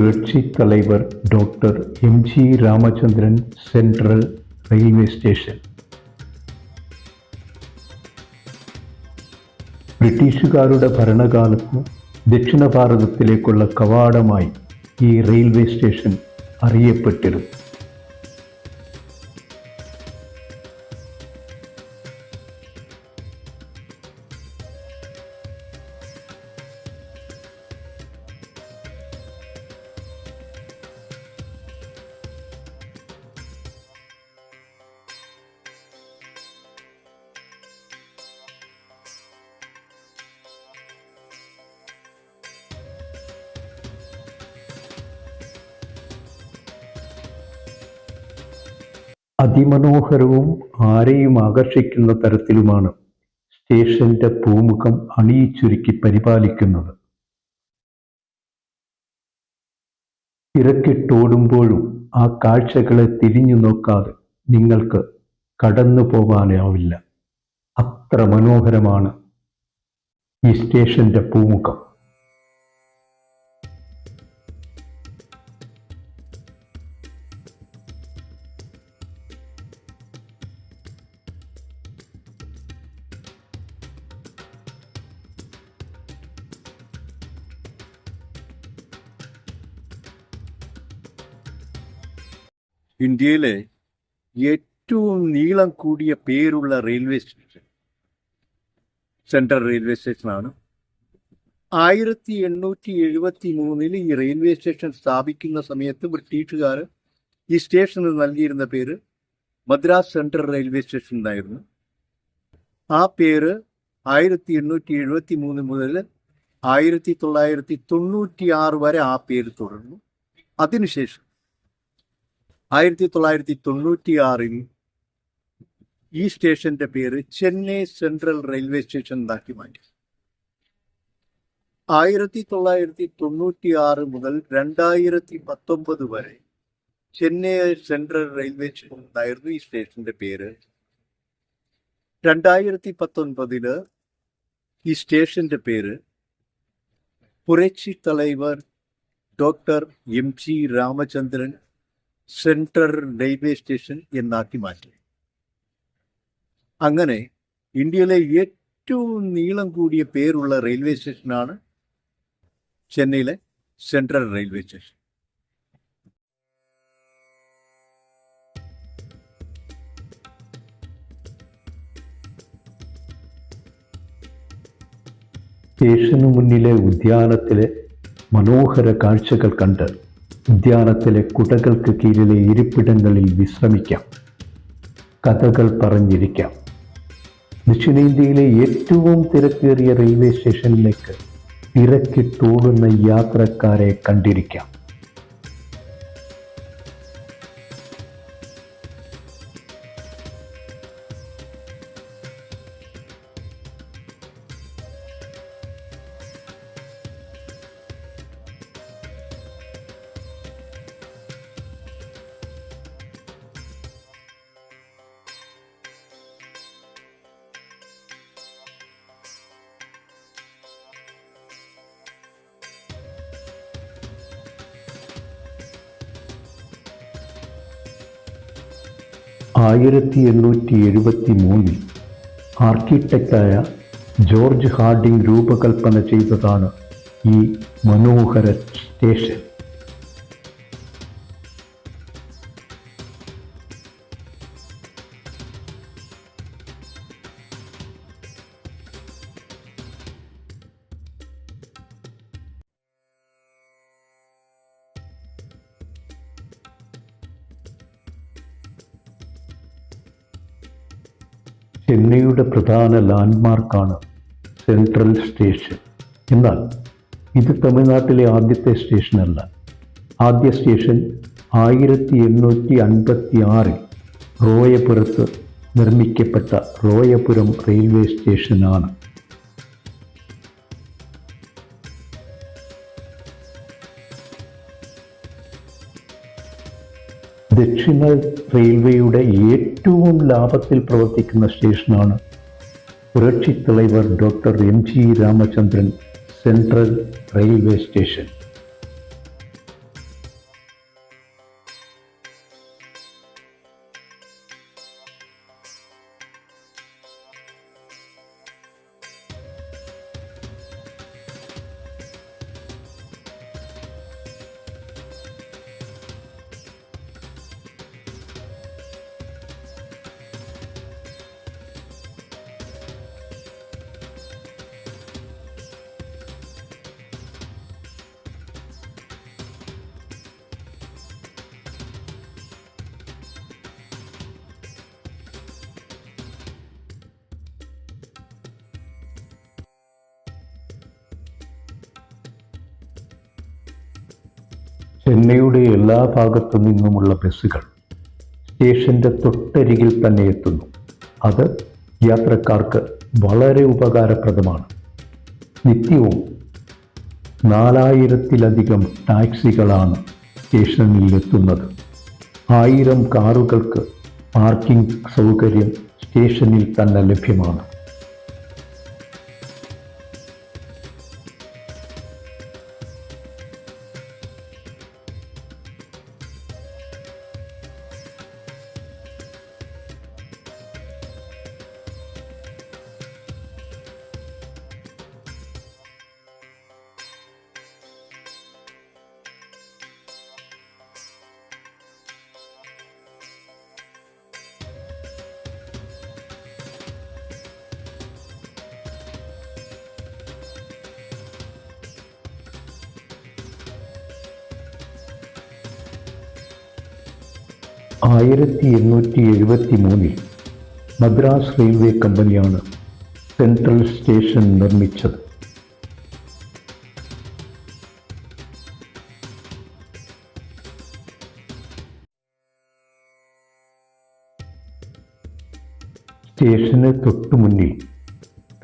புரட்சி தலைவர் doctor MG Ramachandran central railway station ബ്രിട്ടീഷുകാരുടെ ഭരണകാലത്ത് ദക്ഷിണ ഭാരതത്തിലേക്കുള്ള കവാടമായി ഈ റെയിൽവേ സ്റ്റേഷൻ അറിയപ്പെട്ടിരുന്നു അതിമനോഹരവും ആരെയും ആകർഷിക്കുന്ന തരത്തിലുമാണ് സ്റ്റേഷന്റെ പൂമുഖം അണിയിച്ചൊരുക്കി പരിപാലിക്കുന്നത്. തിരക്കിട്ടോടുമ്പോഴും ആ കാഴ്ചകളെ തിരിഞ്ഞു നോക്കാതെ നിങ്ങൾക്ക് കടന്നു പോകാനാവില്ല. അത്ര മനോഹരമാണ് ഈ സ്റ്റേഷന്റെ പൂമുഖം. ഇന്ത്യയിലെ ഏറ്റവും നീളം കൂടിയ പേരുള്ള റെയിൽവേ സ്റ്റേഷൻ സെൻട്രൽ റെയിൽവേ സ്റ്റേഷനാണ്. ആയിരത്തി എണ്ണൂറ്റി എഴുപത്തി മൂന്നിൽ ഈ റെയിൽവേ സ്റ്റേഷൻ സ്ഥാപിക്കുന്ന സമയത്ത് ബ്രിട്ടീഷുകാർ ഈ സ്റ്റേഷന് നൽകിയിരുന്ന പേര് മദ്രാസ് സെൻട്രൽ റെയിൽവേ സ്റ്റേഷൻ എന്നായിരുന്നു. ആ പേര് ആയിരത്തി എണ്ണൂറ്റി എഴുപത്തി മൂന്ന് മുതൽ ആയിരത്തി തൊള്ളായിരത്തി തൊണ്ണൂറ്റി ആറ് വരെ ആ പേര് തുടർന്നു. അതിനുശേഷം ആയിരത്തി തൊള്ളായിരത്തി തൊണ്ണൂറ്റി ആറിൽ ഈ സ്റ്റേഷന്റെ പേര് ചെന്നൈ സെൻട്രൽ റെയിൽവേ സ്റ്റേഷൻ എന്നാക്കി മാറ്റി. ആയിരത്തി തൊള്ളായിരത്തി തൊണ്ണൂറ്റി ആറ് മുതൽ രണ്ടായിരത്തി പത്തൊമ്പത് വരെ ചെന്നൈ സെൻട്രൽ റെയിൽവേ സ്റ്റേഷൻ എന്നായിരുന്നു ഈ സ്റ്റേഷന്റെ പേര്. രണ്ടായിരത്തി പത്തൊൻപതിൽ ഈ സ്റ്റേഷന്റെ പേര് പുരക്ഷി Thalaivar doctor M G Ramachandran central railway station എന്നാക്കി മാറ്റി. അങ്ങനെ ഇന്ത്യയിലെ ഏറ്റവും നീളം കൂടിയ പേരുള്ള റെയിൽവേ സ്റ്റേഷനാണ് ചെന്നൈയിലെ സെൻട്രൽ റെയിൽവേ സ്റ്റേഷൻ. സ്റ്റേഷനു മുന്നിലെ ഉദ്യാനത്തിലെ മനോഹര കാഴ്ചകൾ കണ്ട് ഉദ്യാനത്തിലെ കുടകൾക്ക് കീഴിലെ ഇരിപ്പിടങ്ങളിൽ വിശ്രമിക്കാം. കഥകൾ പറഞ്ഞിരിക്കാം. ദക്ഷിണേന്ത്യയിലെ ഏറ്റവും തിരക്കേറിയ റെയിൽവേ സ്റ്റേഷനിലേക്ക് തിരക്കിട്ടോടുന്ന യാത്രക്കാരെ കണ്ടിരിക്കാം. ആയിരത്തി എണ്ണൂറ്റി എഴുപത്തി മൂന്നിൽ ആർക്കിടെക്റ്റായ ജോർജ് ഹാർഡിംഗ് രൂപകൽപ്പന ചെയ്തതാണ് ഈ മനോഹര സ്റ്റേഷൻ. ചെന്നൈയുടെ പ്രധാന ലാൻഡ്മാർക്കാണ് സെൻട്രൽ സ്റ്റേഷൻ. എന്നാൽ ഇത് തമിഴ്നാട്ടിലെ ആദ്യത്തെ സ്റ്റേഷനല്ല. ആദ്യ സ്റ്റേഷൻ ആയിരത്തി എണ്ണൂറ്റി അൻപത്തി ആറിൽ റോയപുരത്ത് നിർമ്മിക്കപ്പെട്ട റോയപുരം റെയിൽവേ സ്റ്റേഷനാണ്. ദക്ഷിണ റെയിൽവേയുടെ ഏറ്റവും ലാഭത്തിൽ പ്രവർത്തിക്കുന്ന സ്റ്റേഷനാണ്. പുരക്ഷി Thalaivar doctor M G Ramachandran central railway ചെന്നൈയുടെ എല്ലാ ഭാഗത്തു നിന്നുമുള്ള ബസ്സുകൾ സ്റ്റേഷന്റെ തൊട്ടരികിൽ തന്നെ എത്തുന്നു. അത് യാത്രക്കാർക്ക് വളരെ ഉപകാരപ്രദമാണ്. നിത്യവും നാലായിരത്തിലധികം ടാക്സികളാണ് സ്റ്റേഷനിൽ എത്തുന്നത്. ആയിരം കാറുകൾക്ക് പാർക്കിംഗ് സൗകര്യം സ്റ്റേഷനിൽ തന്നെ ലഭ്യമാണ്. ആയിരത്തി എണ്ണൂറ്റി എഴുപത്തി മൂന്നിൽ മദ്രാസ് റെയിൽവേ കമ്പനിയാണ് സെൻട്രൽ സ്റ്റേഷൻ നിർമ്മിച്ചത്. സ്റ്റേഷന് തൊട്ടുമുന്നിൽ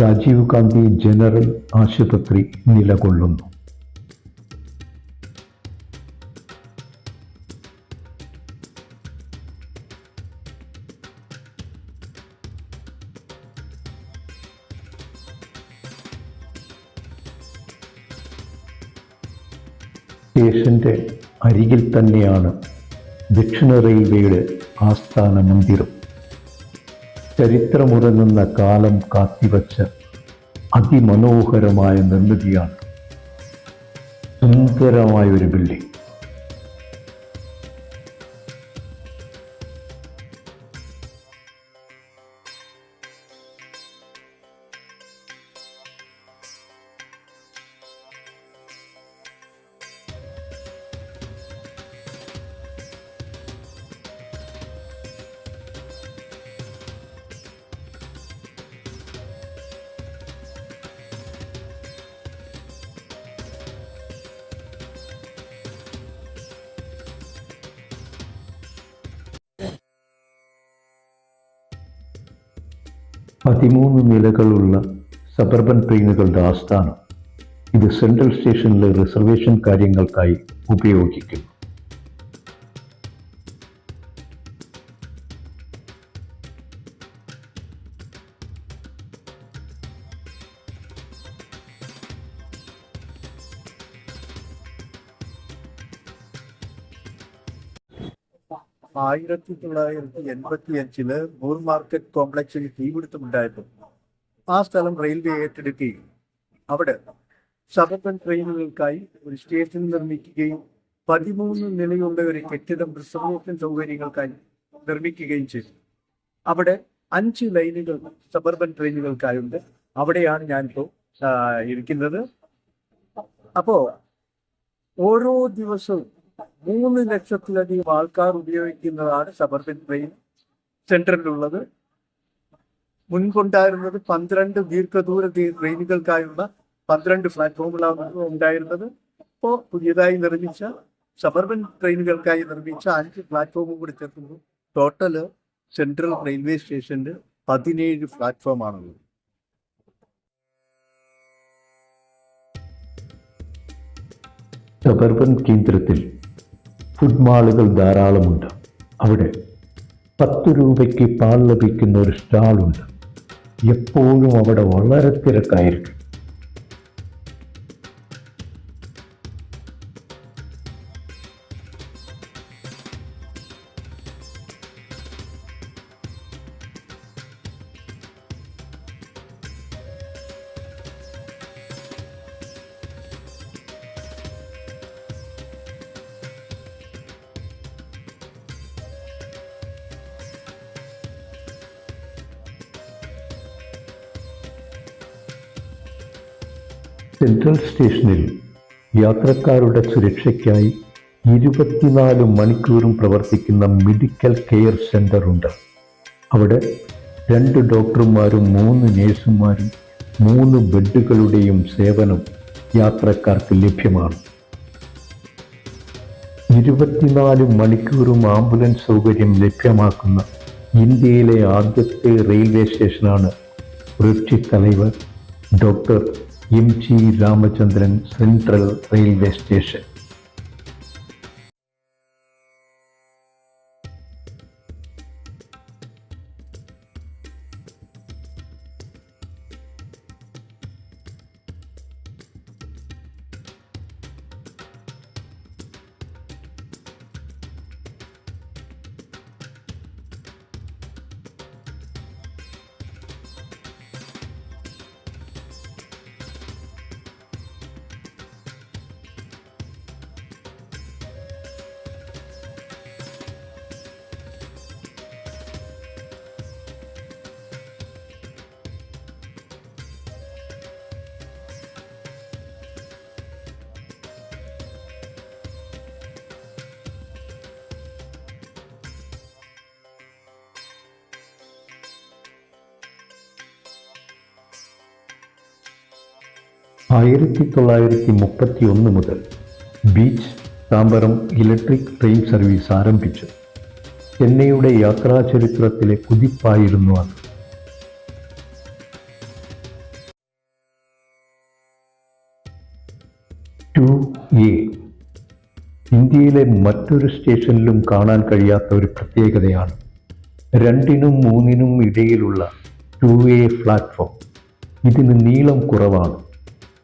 രാജീവ് ഗാന്ധി ജനറൽ ആശുപത്രി നിലകൊള്ളുന്നു. അരികിൽ തന്നെയാണ് ദക്ഷിണ റെയിൽവേയുടെ ആസ്ഥാന മന്ദിരം. ചരിത്രമുറങ്ങുന്ന കാലം കാത്തിവച്ച അതിമനോഹരമായ നിർമ്മിതിയാണ് സുന്ദരമായ ഒരു ബിൽഡിംഗ് പതിമൂന്ന് നിലകളുള്ള സബർബൻ ട്രെയിനുകളുടെ ആസ്ഥാനം ഇത് സെൻട്രൽ സ്റ്റേഷനിലെ റിസർവേഷൻ കാര്യങ്ങൾക്കായി ഉപയോഗിക്കുന്നു. ആയിരത്തി തൊള്ളായിരത്തി എൺപത്തി അഞ്ചിൽ മൂർ മാർക്കറ്റ് കോംപ്ലക്സിൽ തീപിടുത്തമുണ്ടായപ്പോൾ ആ സ്ഥലം റെയിൽവേ ഏറ്റെടുക്കുകയും അവിടെ സബർബൻ ട്രെയിനുകൾക്കായി ഒരു സ്റ്റേഷൻ നിർമ്മിക്കുകയും പതിമൂന്ന് നിലയുള്ള ഒരു കെട്ടിടം റിസർവേഷൻ സൗകര്യങ്ങൾക്കായി നിർമ്മിക്കുകയും ചെയ്തു. അവിടെ അഞ്ച് ലൈനുകൾ സബർബൻ ട്രെയിനുകൾക്കായുണ്ട്. അവിടെയാണ് ഞാനിപ്പോൾ ഇരിക്കുന്നത്. അപ്പോ ഓരോ ദിവസവും മൂന്ന് ലക്ഷത്തിലധികം ആൾക്കാർ ഉപയോഗിക്കുന്നതാണ് സബർബൻ ട്രെയിൻ സെൻട്രലിലുള്ളത് മുൻപുണ്ടായിരുന്നത് പന്ത്രണ്ട് ദീർഘദൂര ട്രെയിനുകൾക്കായുള്ള പന്ത്രണ്ട് പ്ലാറ്റ്ഫോമുകളാണ് ഉണ്ടായിരുന്നത്. ഇപ്പോൾ പുതിയതായി നിർമ്മിച്ച സബർബൻ ട്രെയിനുകൾക്കായി നിർമ്മിച്ച അഞ്ച് പ്ലാറ്റ്ഫോമും കൂടി ചേർക്കുന്നു. ടോട്ടൽ സെൻട്രൽ റെയിൽവേ സ്റ്റേഷന്റെ പതിനേഴ് പ്ലാറ്റ്ഫോമാണുള്ളത് സബർബൻ കേന്ദ്രത്തിൽ ഫുഡ് മാളുകൾ ധാരാളമുണ്ട്. അവിടെ പത്ത് രൂപയ്ക്ക് പാൽ ലഭിക്കുന്ന ഒരു സ്റ്റാളുണ്ട്. എപ്പോഴും അവിടെ വളരെ തിരക്കായിരിക്കും. സെൻട്രൽ സ്റ്റേഷനിൽ യാത്രക്കാരുടെ സുരക്ഷയ്ക്കായി ഇരുപത്തിനാല് മണിക്കൂറും പ്രവർത്തിക്കുന്ന മെഡിക്കൽ കെയർ സെന്റർ ഉണ്ട് അവിടെ രണ്ട് ഡോക്ടർമാരും മൂന്ന് നേഴ്സുമാരും മൂന്ന് ബെഡുകളുടെയും സേവനം യാത്രക്കാർക്ക് ലഭ്യമാണ്. ഇരുപത്തിനാല് മണിക്കൂറും ആംബുലൻസ് സൗകര്യം ലഭ്യമാക്കുന്ന ഇന്ത്യയിലെ ആദ്യത്തെ റെയിൽവേ സ്റ്റേഷനാണ് ഋഷി Thalaivar. Doctor M G Ramachandran central railway station. ആയിരത്തി തൊള്ളായിരത്തി മുപ്പത്തി ഒന്ന് മുതൽ beach Tambaram electric train service ആരംഭിച്ചു. ചെന്നൈയുടെ യാത്രാചരിത്രത്തിലെ കുതിപ്പായിരുന്നു അത്. ടു എ. ഇന്ത്യയിലെ മറ്റൊരു സ്റ്റേഷനിലും കാണാൻ കഴിയാത്ത ഒരു പ്രത്യേകതയാണ് രണ്ടിനും മൂന്നിനും ഇടയിലുള്ള ടു എ പ്ലാറ്റ്ഫോം. ഇതിന് നീളം കുറവാണ്.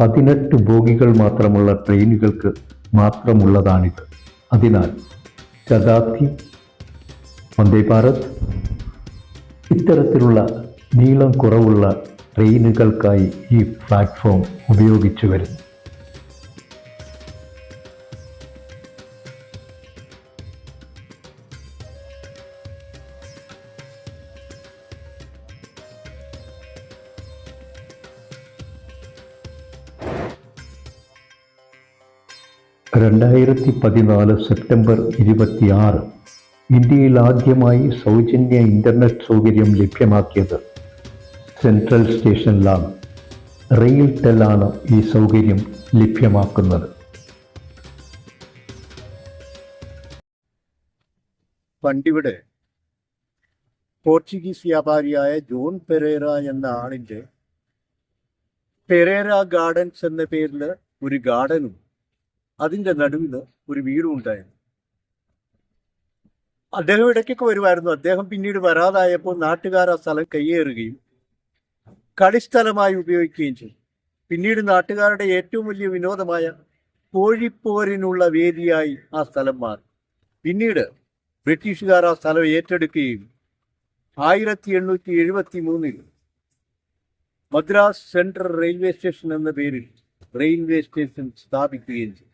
പതിനെട്ട് ബോഗികൾ മാത്രമുള്ള ട്രെയിനുകൾക്ക് മാത്രമുള്ളതാണിത്. അതിനാൽ ശതാബ്ദി വന്ദേ ഭാരത് ഇത്തരത്തിലുള്ള നീളം കുറവുള്ള ട്രെയിനുകൾക്കായി ഈ പ്ലാറ്റ്ഫോം ഉപയോഗിച്ചു വരുന്നു. രണ്ടായിരത്തി പതിനാല് സെപ്റ്റംബർ ഇരുപത്തിയാറ് ഇന്ത്യയിൽ ആദ്യമായി സൗജന്യ ഇന്റർനെറ്റ് സൗകര്യം ലഭ്യമാക്കിയത് സെൻട്രൽ സ്റ്റേഷനിലാണ്. റെയിൽ ടെല്ലാണ് ഈ സൗകര്യം ലഭ്യമാക്കുന്നത്. പണ്ടിവിടെ പോർച്ചുഗീസ് വ്യാപാരിയായ ജോൺ പെരേറ എന്ന ആളിന്റെ പെരേറ ഗാർഡൻസ് എന്ന പേരിൽ ഒരു ഗാർഡനും അതിന്റെ നടുവിൽ ഒരു വീടും ഉണ്ടായിരുന്നു. അദ്ദേഹം ഇടയ്ക്കൊക്കെ വരുമായിരുന്നു. അദ്ദേഹം പിന്നീട് വരാതായപ്പോൾ നാട്ടുകാർ ആ സ്ഥലം കയ്യേറുകയും കളിസ്ഥലമായി ഉപയോഗിക്കുകയും ചെയ്തു. പിന്നീട് നാട്ടുകാരുടെ ഏറ്റവും വലിയ വിനോദമായ കോഴിപ്പോരിനുള്ള വേദിയായി ആ സ്ഥലം മാറി. പിന്നീട് ബ്രിട്ടീഷുകാർ ആ സ്ഥലം ഏറ്റെടുക്കുകയും ആയിരത്തി എണ്ണൂറ്റി എഴുപത്തി മൂന്നിൽ മദ്രാസ് സെൻട്രൽ റെയിൽവേ സ്റ്റേഷൻ എന്ന പേരിൽ റെയിൽവേ സ്റ്റേഷൻ സ്ഥാപിക്കുകയും ചെയ്തു.